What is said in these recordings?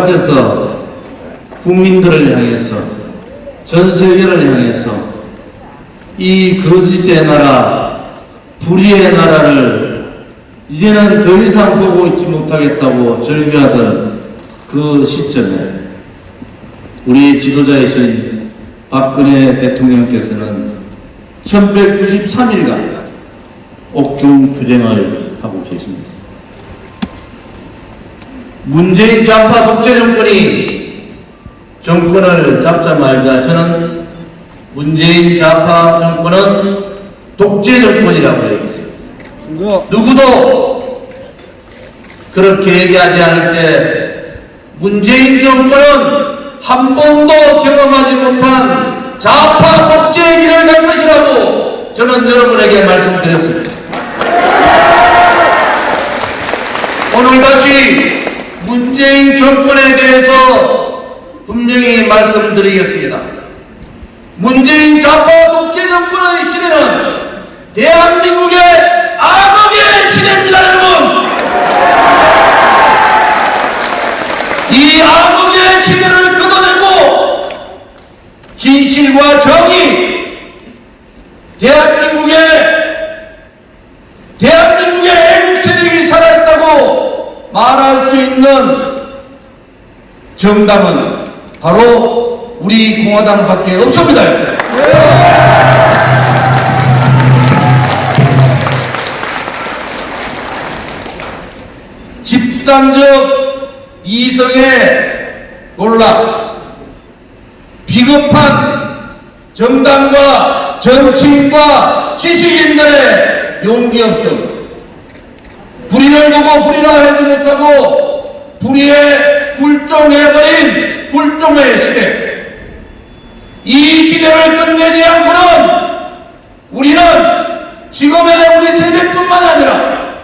바깥에서 국민들을 향해서 전 세계를 향해서 이 거짓의 나라, 불의의 나라를 이제는 더 이상 보고 있지 못하겠다고 절규하던 그 시점에 우리 지도자이신 박근혜 대통령께서는 1193일간 옥중 투쟁을 하고 계십니다. 문재인 좌파 독재 정권이 정권을 잡자마자 저는 문재인 좌파 정권은 독재 정권이라고 얘기했습니다. 누구도 그렇게 얘기하지 않을 때 문재인 정권은 한 번도 경험하지 못한 좌파 독재의 길을 갈 것이라고 저는 여러분에게 말씀드렸습니다. 오늘 다시 문재인 정권에 대해서 분명히 말씀드리겠습니다. 문재인 좌파 독재 정권의 시대는 대한민국의 암흑의 시대입니다, 여러분! 이 암흑의 시대를 걷어내고 진실과 정의, 대한민국의 대한민국의 애국 세력이 살아있다고 말할 수 있는 정당은 바로 우리 공화당밖에 없습니다. 집단적 이성의 논란, 비겁한 정당과 정치인과 지식인들의 용기 없음, 불의를 보고 불의라 하지 못하고 불의에 굴종해버린 굴종의 시대. 이 시대를 끝내지 않고는 우리는 지금의 우리 세대뿐만 아니라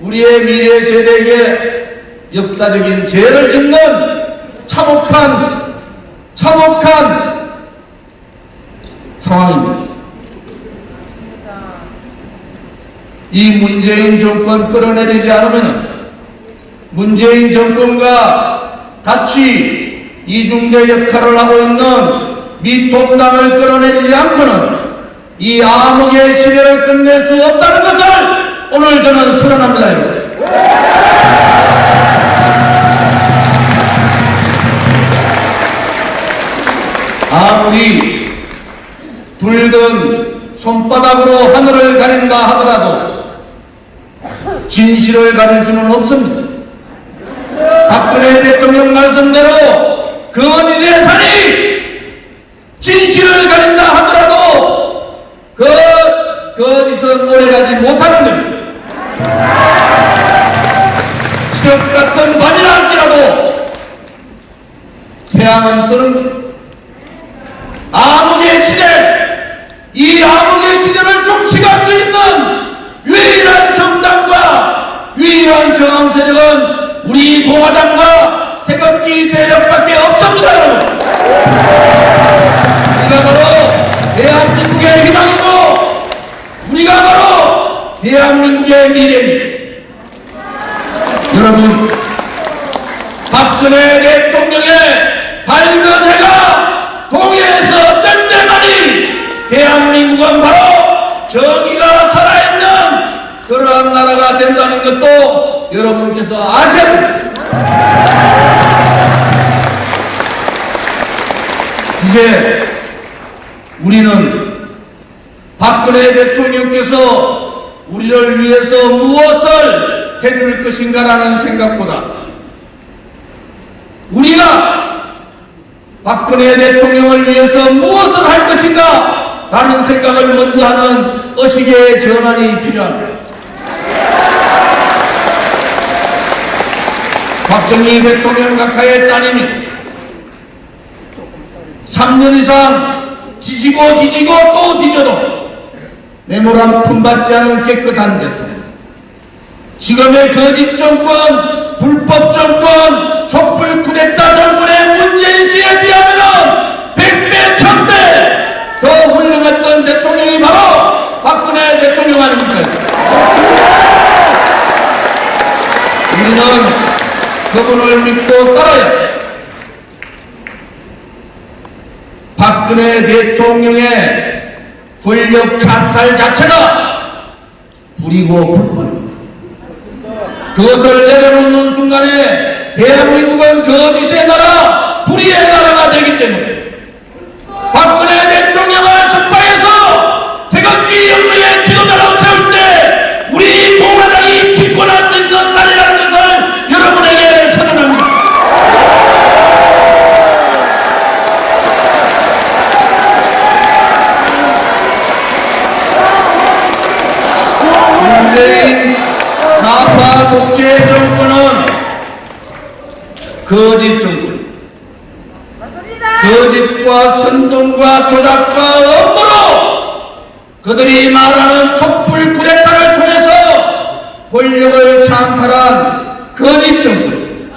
우리의 미래 세대에게 역사적인 죄를 짓는 참혹한 참혹한 상황입니다. 이 문재인 정권 끌어내리지 않으면 문재인 정권과 같이 이중대 역할을 하고 있는 미통당을 끌어내리지 않고는 이 암흑의 시대를 끝낼 수 없다는 것을 오늘 저는 선언합니다. 아무리 붉은 손바닥으로 하늘을 가린다 하더라도 진실을 가릴 수는 없습니다. 박근혜 대통령 말씀대로 거짓의 산이 진실을 가린다 하더라도 그 거짓은 오래가지 못하는 겁니다. 시력 같은 밤이라 할지라도 태양은 뜨는. 암흑의 시대, 이 암흑의 시대를 종치할 수 있는 유일한 정당과 유일한 정황 세력은 우리 공화당과 태극기 세력밖에 없습니다. 우리가 바로 대한민국의 희망이고, 우리가 바로 대한민국의 미래입니다. 여러분, 박근혜 대통령의 밝은 해가 동해에서 뜰 때만이 대한민국은 바로 정의가 살아있는 그러한 나라가 된다는 것도 여러분께서 됩니다. 이제 우리는 박근혜 대통령께서 우리를 위해서 무엇을 해줄 것인가라는 생각보다 우리가 박근혜 대통령을 위해서 무엇을 할 것인가 라는 생각을 먼저 하는 의식의 전환이 필요합니다. 박정희 대통령 각하의 따님이 3년 이상 뒤지고 뒤지고 또 뒤져도 내모란 품받지 않은 깨끗한 대통령. 지금의 거짓 정권 불법 정권 촛불 쿠데타 정권의 문재인 씨에 비하면 백배 천배 더 훌륭했던 대통령이 바로 박근혜 대통령 아닙니까? 우리는 그분을 믿고 따라야 돼. 박근혜 대통령의 권력 찬탈 자체가 불이고 불법. 그것을 내려놓는 순간에 대한민국은 거짓의 나라, 불의의 나라가 되기 때문에 박근혜 대통령을 거짓 정권, 거짓과 선동과 조작과 업무로 그들이 말하는 촛불 쿠데타를 통해서 권력을 찬탈한 거짓 정권.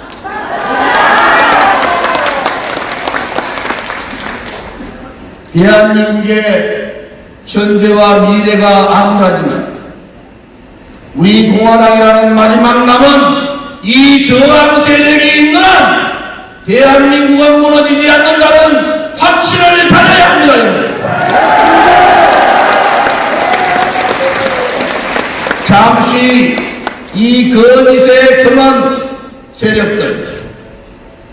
대한민국의 현재와 미래가 암울하지만 우리 공화당이라는 마지막 남은 이 저항 세력이 있는 한 대한민국은 무너지지 않는다는 확신을 가져야 합니다. 잠시 이 거짓에 금한 세력들,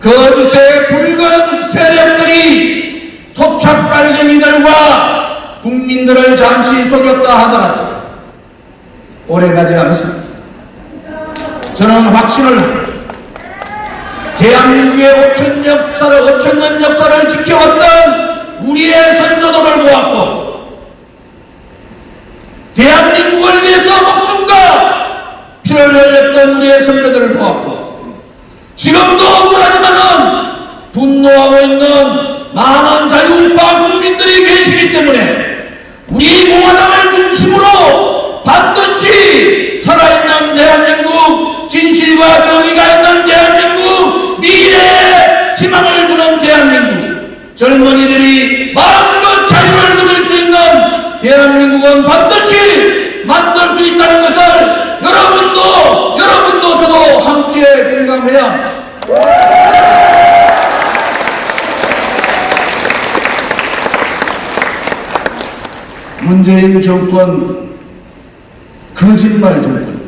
거짓의 붉은 세력들이 토착 빨갱이들과 국민들을 잠시 속였다 하더라도 오래가지 않습니다. 저는 확신을. 대한민국의 5천 역사를, 5천 년 역사를 지켜왔던 우리의 선조들을 보았고, 대한민국을 위해서 목숨과 피를 흘렸던 우리의 선배들을 보았고, 지금도 억울하지만은 분노하고 있는 많은 젊은이들이 마음껏 자유를 누릴 수 있는 대한민국은 반드시 만들 수 있다는 것을 여러분도 여러분도 저도 함께 공감해야. 문재인 정권 거짓말 정권.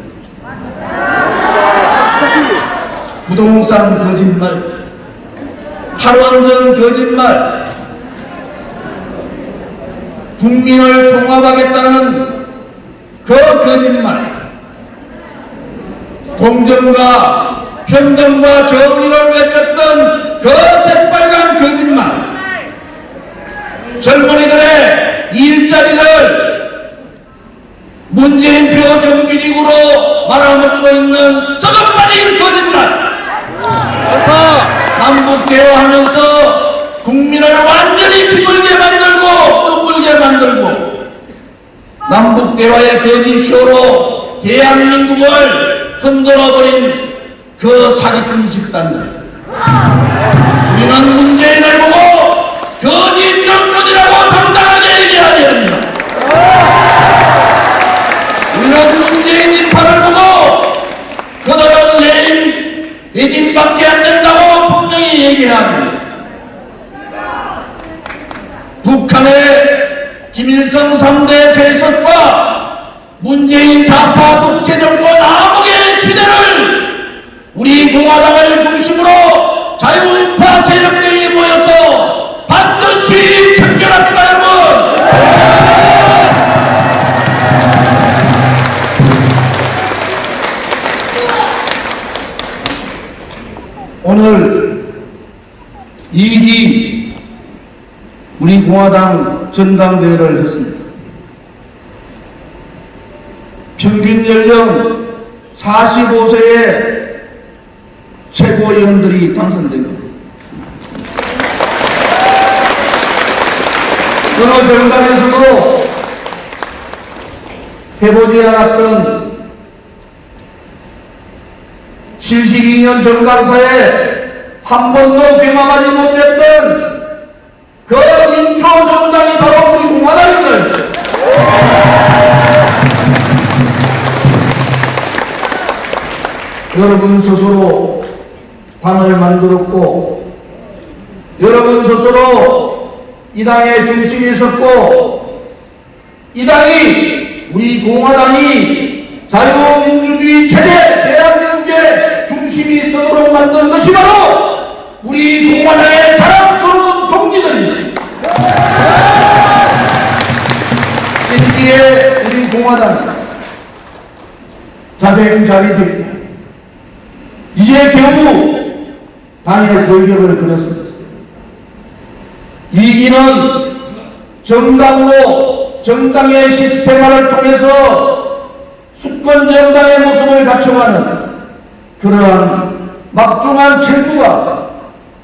부동산 거짓말 탈원전 거짓말. 국민을 통합하겠다는 그 거짓말. 공정과 평등과 정의를 외쳤던 그 새빨간 거짓말. 젊은이들의 일자리를 문재인 표 정규직으로 말아먹고 있는 썩어빠진 거짓말 남북 대화하면서 국민을 완전히 피물게 만들고 눈물게 만들고 남북 대화의 거짓쇼로 대한민국을 흔들어버린 그 사기꾼 집단들 우리는 문재인을 보고 거짓 정권이라고 당당하게 얘기해야 됩니다. 우리는 문재인 인파를 보고 그들은 내일 외진밖에 안 된다고 분명히 얘기해야 합니다. 북한의 김일성 3대 세습과 문재인 좌파 독재 정권 암흑의 시대를 우리 공화당을 중심으로 자유우파 세력들이 모여서 반드시 청결합시다 여러분! 오늘 이기 우리 공화당 전당대회를 했습니다. 평균 연령 45세의 최고위원들이 겁니다. 어느 정당에서도 해보지 않았던 72년 정당사에 한 번도 경험하지 못했던 여러분 스스로 당을 만들었고 여러분 스스로 이 당의 중심이 있었고 이 당이 우리 공화당이 자유민주주의 체제 대한민국의 중심이 있도록 만든 것이 바로 우리 공화당의 자랑스러운 동지들입니다. 일기에 우리 공화당 자생자비들 이제 겨우 당의 골격을 그렸습니다. 이기는 정당으로 정당의 시스템화를 통해서 수권 정당의 모습을 갖춰가는 그러한 막중한 책무가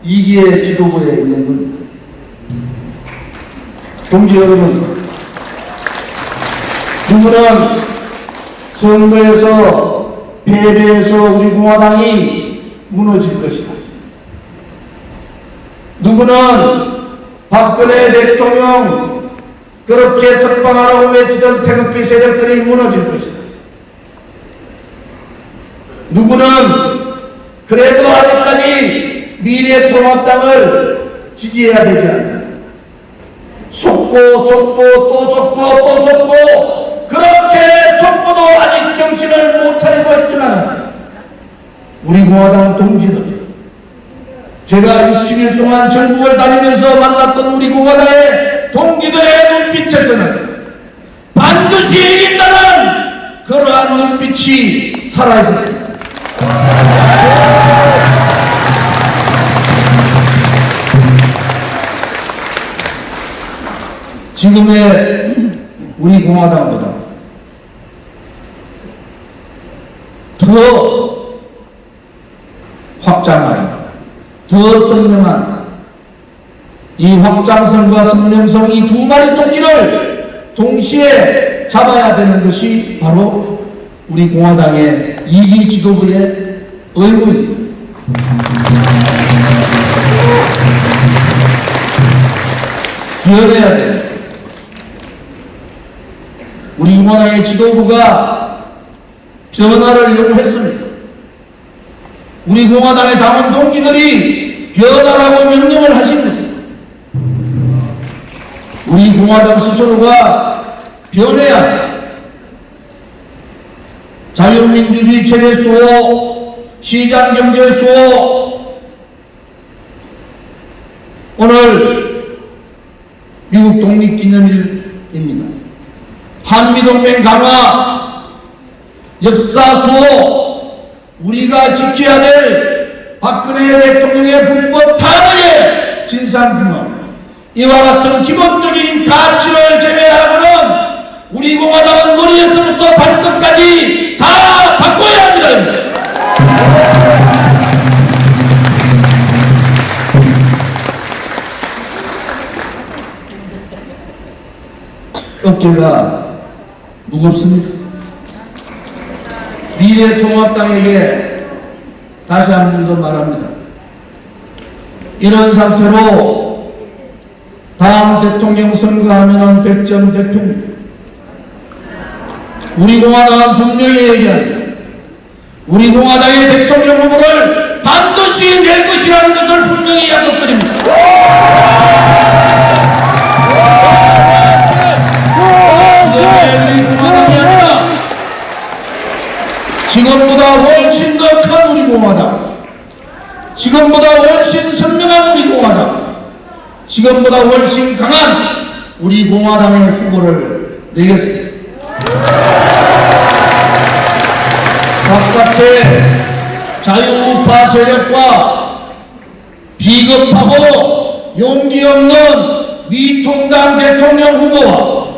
이기의 지도부에 있는 겁니다. 동지 여러분, 누구는 선거에서 패배해서 우리 공화당이 무너질 것이다. 누구는 박근혜 대통령 그렇게 석방하라고 외치던 태극기 세력들이 무너질 것이다. 누구는 그래도 아직까지 미래통합당을 지지해야 되지 않나. 속고 속고 또 속고 또 속고 그렇게 속고도 아직 정신을 못 차리고 있지만 우리 공화당 동지들 제가 60일 동안 전국을 다니면서 만났던 우리 공화당의 동지들의 눈빛에서는 반드시 이긴다는 그러한 눈빛이 살아있었습니다. 지금의 우리 공화당보다 더 확장한, 더 선명한 이 확장성과 선명성 이 두 마리 토끼를 동시에 잡아야 되는 것이 바로 우리 공화당의 이기 지도부의 의무입니다. 기여해야 돼. 우리 공화당의 지도부가 변화를 요구했습니다. 우리 공화당의 당원 동지들이 변화라고 명령을 하신 것입니다. 우리 공화당 스스로가 변해야. 자유민주주의 체제 수호, 시장경제 수호, 오늘 미국 독립기념일입니다. 한미동맹 강화, 역사 수호, 우리가 지켜야 될 박근혜 대통령의 불법 탄핵의 진상규명, 이와 같은 기본적인 가치를 제외하고는 우리 공화당은 머리에서부터 발끝까지 다 바꿔야 합니다. 어깨가 무겁습니다. 미래통합당에게 다시 한 번 더 말합니다. 이런 상태로 다음 대통령 선거하면은 백점 대통령. 우리 공화당은 분명히 얘기합니다. 우리 공화당의 대통령 후보를 반드시 낼 것이라는 것을 분명히 약속드립니다. 이제 우리 공화당이 아니라 지금보다 훨씬 더 큰 우리 공화당, 지금보다 훨씬 선명한 우리 공화당, 지금보다 훨씬 강한 우리 공화당의 후보를 내겠습니다. 바깥에 자유우파 세력과 비겁하고 용기 없는 미통당 대통령 후보와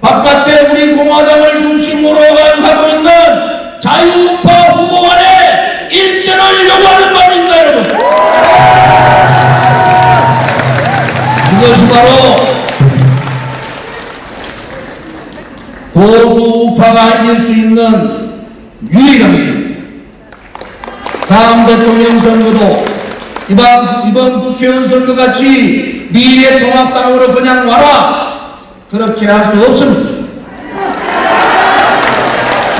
바깥에 우리 공화당을 중심으로 가고 있는 자유우파 후보 간의 일전을 요구하는 말입니다, 여러분. 이것이 바로 보수우파가 이길 수 있는 유일한 길입니다. 다음 대통령 선거도 이번, 이번 국회의원 선거 같이 미래통합당으로 그냥 와라 그렇게 할 수 없습니다.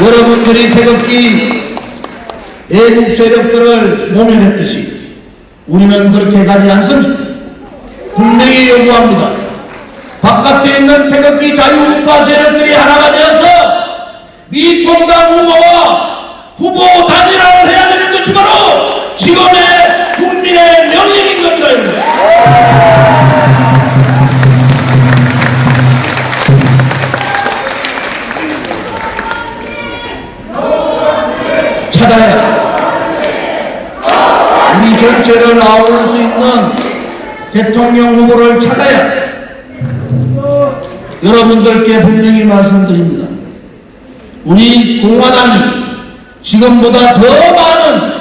여러분들이 태극기 애국 세력들을 모면했듯이 우리는 그렇게 가지 않습니다. 분명히 요구합니다. 바깥에 있는 태극기 자유우파 세력들이 하나가 되어서 미통당 후보와 후보 단일화를 해야 되는 것이 바로 전체를 아우를 수 있는 대통령 후보를 찾아야 여러분들께 분명히 말씀드립니다. 우리 공화당이 지금보다 더 많은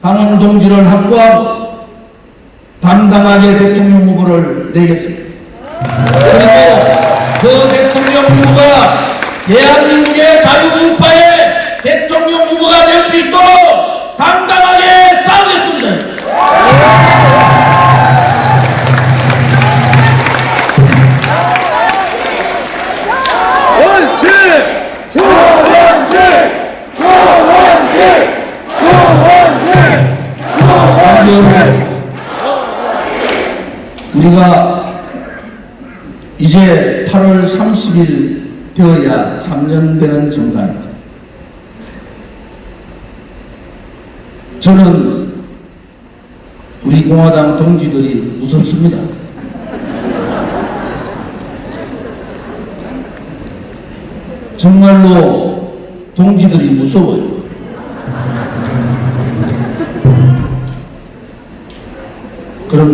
당원 동지를 확보하고 당당하게 대통령 후보를 내겠습니다. 그리고 그 대통령 후보가 대한민국의 자유우파의 대통령 후보가 될 수 있도록 당당하게 조원칙! 우리가 이제 8월 30일 되어야 3년 되는 정당입니다. 저는 우리 공화당 동지들이 무섭습니다. 정말로 동지들이 무서워요.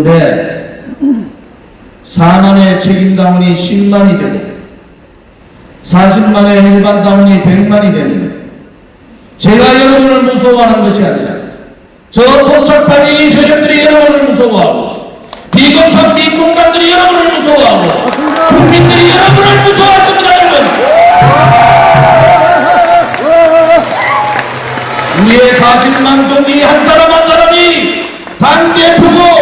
그런데 4만의 책임당원이 10만이 되고 40만의 일반 당원이 100만이 되는 제가 여러분을 무서워하는 것이 아니라 저 도착한 이 세력들이 여러분을 무서워하고 비겁한 비공당들이 여러분을 무서워하고 국민들이 여러분을 무서워할 겁니다 여러분. 우리의 40만 동이 한 사람 한 사람이 반대표고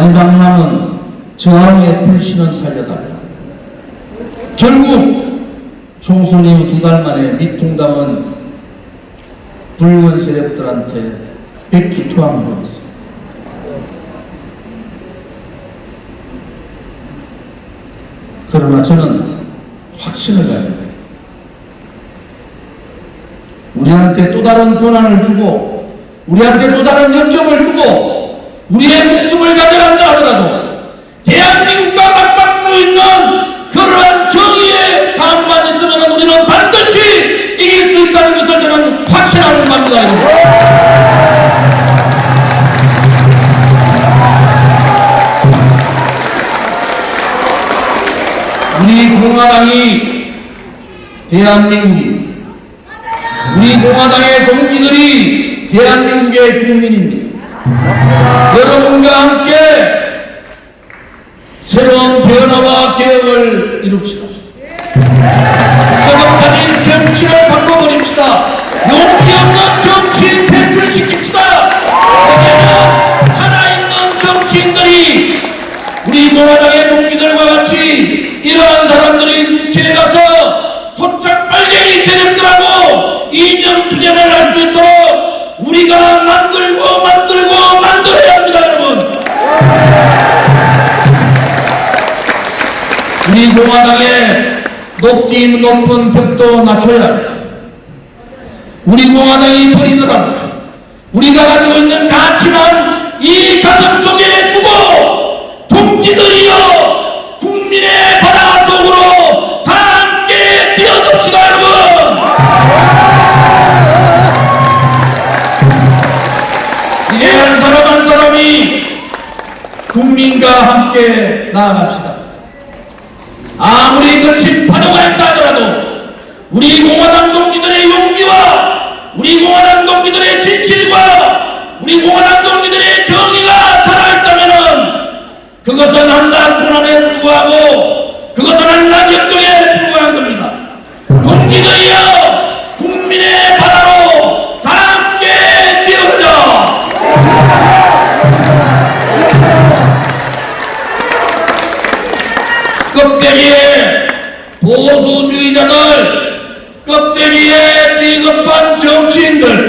마지막 남은 저항의 불신은 살려달라. 결국 총선 이후 두 달 만에 미통당은 붉은 세력들한테 백기 투항을 받았습니다. 그러나 저는 확신을 가집니다. 우리한테 또 다른 권한을 주고, 우리한테 또 다른 연정을 주고, 우리의 목숨을 가져간다 하더라도, 대한민국과 맞받을 수 있는 그러한 정의의 강만 있으면 우리는 반드시 이길 수 있다는 것을 저는 확신하는 겁니다. 우리 공화당이 대한민국입니다. 우리 공화당의 동지들이 대한민국의 국민입니다. 여러분과 함께 새로운 변화와 개혁을 이룹시다. 썩어빠진 정치를 바꿔버립시다. 용기 없는 정치인 배출시킵시다. 이제는 살아있는 정치인들이 우리 공화당의 동기들과 같이 이러한 사람들이 길에 가서 토착 빨갱이 세력들하고 이념 투쟁을 할 수 있도록 우리가 만들고 공화당의 높이 높은 벽도 낮춰야. 우리 공화당이 버리더라도 우리가 가지고 있는 가치만 이 가슴 속에 두고 동지들이여 국민의 바다 속으로 다 함께 뛰어듭시다 여러분 이제 한 사람 한 사람이 국민과 함께 나아갑시다 아무리 거친 파도가 있다 하더라도 우리 공화당 동지들의 용기와 우리 공화당 동지들의 진실과 우리 공화당 동지들의 정의가 살아있다면은 그것은 한낱 고난에 불구하고 그것은 한낱 역경에 불구한 겁니다. 동지들이여 껍데기에 보수주의자들, 껍데기에 비겁한 정치인들,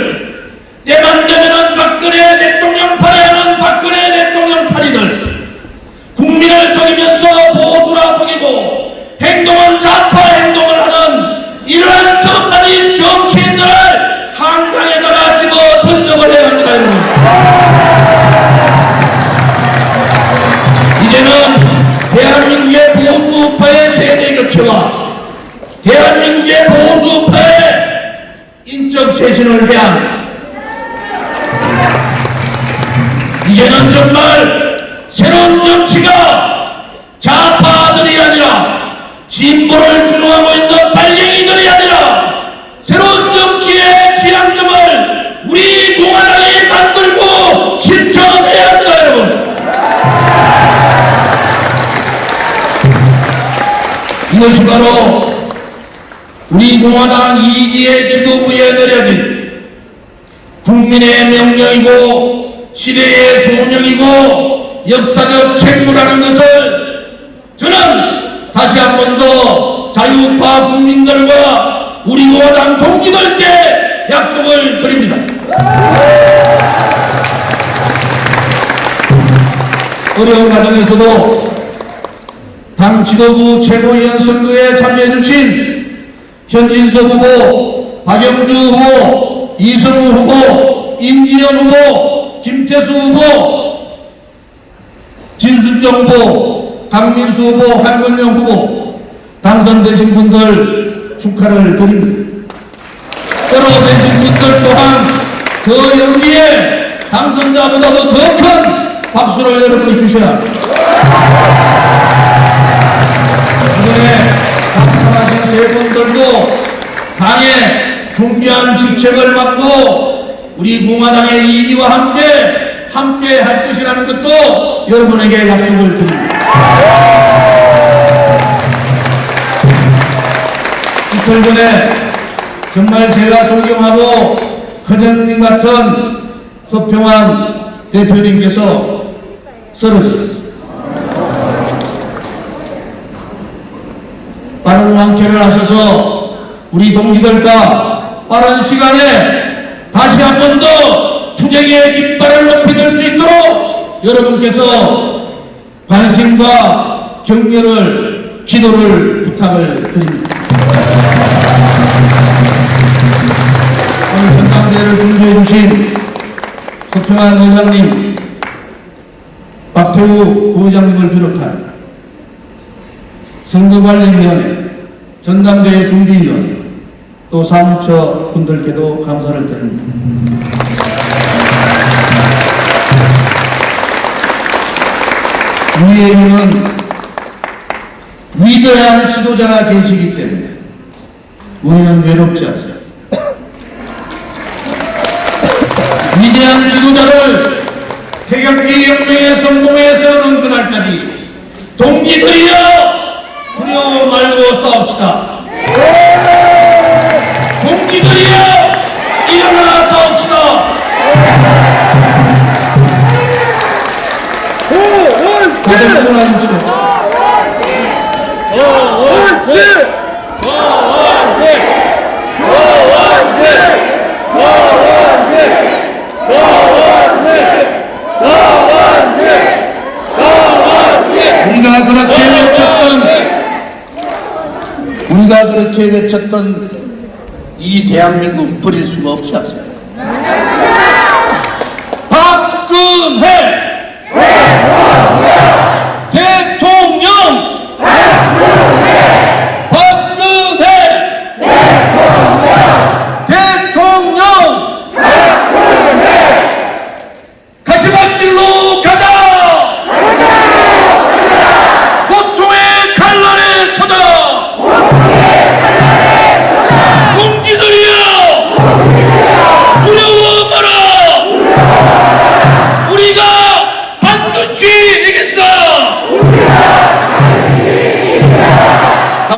합니다. 이제는 정말 새로운 정치가 좌파들이 아니라 진보를 주도하고 있는 빨갱이들이 아니라 새로운 정치의 지향점을 우리 공화당이 만들고 실천해야 합니다, 여러분. 이것이 바로 우리 공화당 이기의 지도부에 내려진 국민의 명령이고 시대의 소명이고 역사적 책무라는 것을 저는 다시 한 번 더 자유파 국민들과 우리 공화당 동지들께 약속을 드립니다. 어려운 과정에서도 당 지도부 최고위원 선거에 참여해주신 현진석 후보, 박영주 후보, 이성우 후보, 임기현 후보, 김태수 후보, 진순정 후보, 강민수 후보, 한건영 후보 당선되신 분들 축하를 드립니다. 떨어지신 분들 또한 그 여기에 당선자보다도 더 큰 박수를 여러분이 주셔야 합니다. 이번에 당선하신 세 분들도 당의 중요한 직책을 맡고 우리 공화당의 이기와 함께 함께 할 것이라는 것도 여러분에게 약속을 드립니다. 이틀 전에 정말 제가 존경하고 큰형님 같은 허평환 대표님께서 쓰러졌습니다. 빠른 완쾌를 하셔서 우리 동지들과 빠른 시간에 다시 한 번 더 투쟁의 깃발을 높이 들 수 있도록 여러분께서 관심과 격려를 기도를 부탁을 드립니다. 오늘 전당대회를 준비해 주신 서평환 의장님, 박태우 부의장님을 비롯한 선거관리위원회, 전당대회 준비위원회, 또 사무처 분들께도 감사를 드립니다. 우리에게는 위대한 지도자가 계시기 때문에 우리는 외롭지 않습니다. 위대한 지도자를 태극기 혁명의 성공에 세우는 그날까지 동지들이여 두려워 말고 싸웁시다. 우리가 그렇게 외쳤던 우리가 그렇게 외쳤던 이 대한민국 버릴 수가 없지 않습니까?